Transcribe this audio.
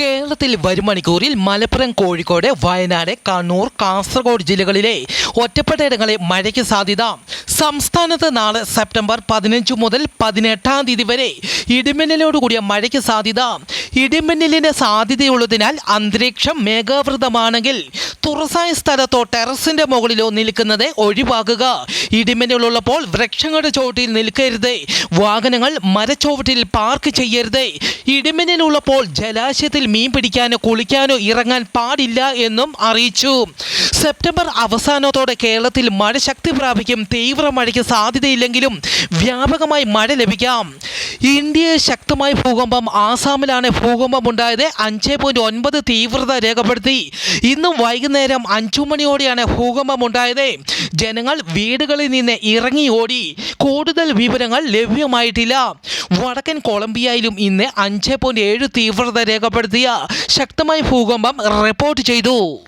കേരളത്തിൽ വരും മണിക്കൂറിൽ മലപ്പുറം കോഴിക്കോട് വയനാട് കണ്ണൂർ കാസർഗോഡ് ജില്ലകളിലെ ഒറ്റപ്പെട്ട ഇടങ്ങളിൽ മഴയ്ക്ക് സാധ്യത. സംസ്ഥാനത്ത് നാളെ സെപ്റ്റംബർ പതിനഞ്ച് മുതൽ പതിനെട്ടാം തീയതി വരെ ഇടിമിന്നലോടുകൂടിയ മഴയ്ക്ക് സാധ്യത. ഇടിമിന്നലിന് സാധ്യതയുള്ളതിനാൽ അന്തരീക്ഷം മേഘാവൃതമാണെങ്കിൽ തുറസായ സ്ഥലത്തോ ടെറസിന്റെ മുകളിലോ നിൽക്കുന്നത് ഒഴിവാക്കുക. ഇടിമിന്നലുള്ളപ്പോൾ വൃക്ഷങ്ങളുടെ ചോട്ടിൽ നിൽക്കരുത്. വാഹനങ്ങൾ മരച്ചുവട്ടിൽ പാർക്ക് ചെയ്യരുത്. ഇടിമിന്നലുള്ളപ്പോൾ ജലാശയത്തിൽ മീൻ പിടിക്കാനോ കുളിക്കാനോ ഇറങ്ങാൻ പാടില്ല എന്നും അറിയിച്ചു. സെപ്റ്റംബർ അവസാനത്തോടെ കേരളത്തിൽ മഴ ശക്തി പ്രാപിക്കും. തീവ്ര മഴയ്ക്ക് സാധ്യതയില്ലെങ്കിലും വ്യാപകമായി മഴ ലഭിക്കാം. ഇന്ത്യയിൽ ശക്തമായ ഭൂകമ്പം ആസാമിലാണ് ഭൂകമ്പം ഉണ്ടായത്. അഞ്ച് പോയിന്റ് ഒൻപത് തീവ്രത രേഖപ്പെടുത്തി. ഇന്നും വൈകുന്നേരം അഞ്ചു മണിയോടെയാണ് ഭൂകമ്പം ഉണ്ടായത്. ജനങ്ങൾ വീടുകളിൽ നിന്ന് ഇറങ്ങി ഓടി. കൂടുതൽ വിവരങ്ങൾ ലഭ്യമായിട്ടില്ല. വടക്കൻ കൊളംബിയയിലും ഇന്ന് അഞ്ച് പോയിന്റ് ഏഴ് തീവ്രത രേഖപ്പെടുത്തിയ ശക്തമായ ഭൂകമ്പം റിപ്പോർട്ട് ചെയ്തു.